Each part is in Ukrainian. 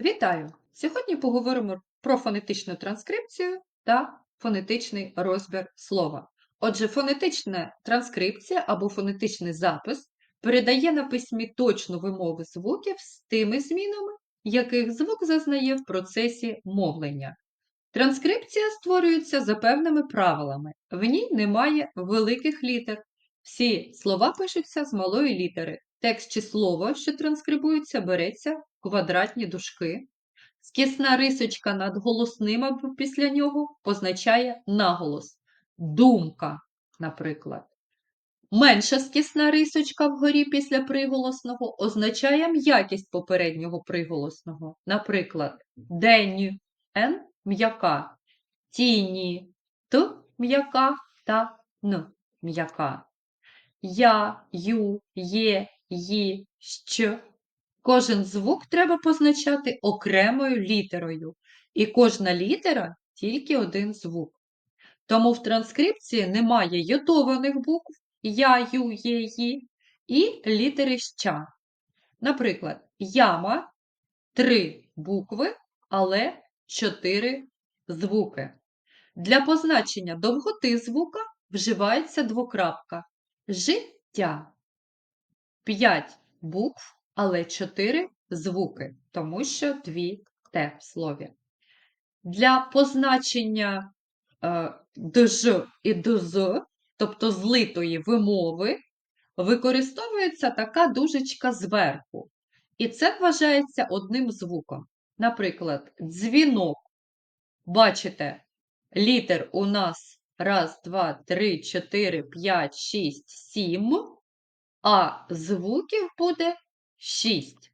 Вітаю! Сьогодні поговоримо про фонетичну транскрипцію та фонетичний розбір слова. Отже, фонетична транскрипція або фонетичний запис передає на письмі точну вимову звуків з тими змінами, яких звук зазнає в процесі мовлення. Транскрипція створюється за певними правилами. В ній немає великих літер. Всі слова пишуться з малої літери. Текст чи слово, що транскрибується, береться в квадратні дужки. Скісна рисочка над голосним або після нього позначає наголос. Думка, наприклад. Менша скісна рисочка вгорі після приголосного означає м'якість попереднього приголосного. Наприклад, день Н м'яка, тіні Т м'яка та Н м'яка. Я, ю, є, ї, щ. Кожен звук треба позначати окремою літерою, і кожна літера тільки один звук. Тому в транскрипції немає йотованих букв я, ю, є, ї і літери ща. Наприклад, яма три букви, але чотири звуки. Для позначення довготи звука вживається двокрапка життя. П'ять букв, але чотири звуки, тому що дві те в слові. Для позначення е, дж і дз, тобто злитої вимови, використовується така дужечка зверху. І це вважається одним звуком. Наприклад, дзвінок. Бачите, літер у нас раз, два, три, чотири, п'ять, шість, сім, а звуків буде шість.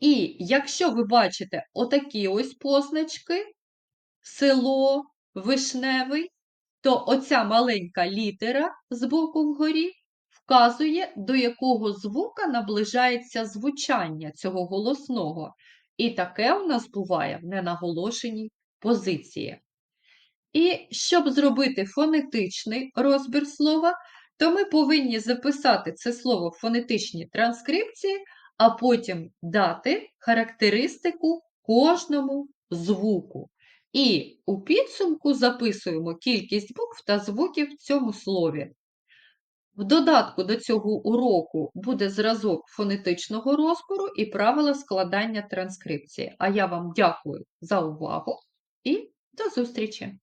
І якщо ви бачите отакі ось позначки, село, вишневий, то оця маленька літера з боку вгорі вказує, до якого звука наближається звучання цього голосного. І таке у нас буває в ненаголошеній позиції. І щоб зробити фонетичний розбір слова, то ми повинні записати це слово в фонетичній транскрипції, а потім дати характеристику кожному звуку. І у підсумку записуємо кількість букв та звуків в цьому слові. В додатку до цього уроку буде зразок фонетичного розбору і правила складання транскрипції. А я вам дякую за увагу і до зустрічі!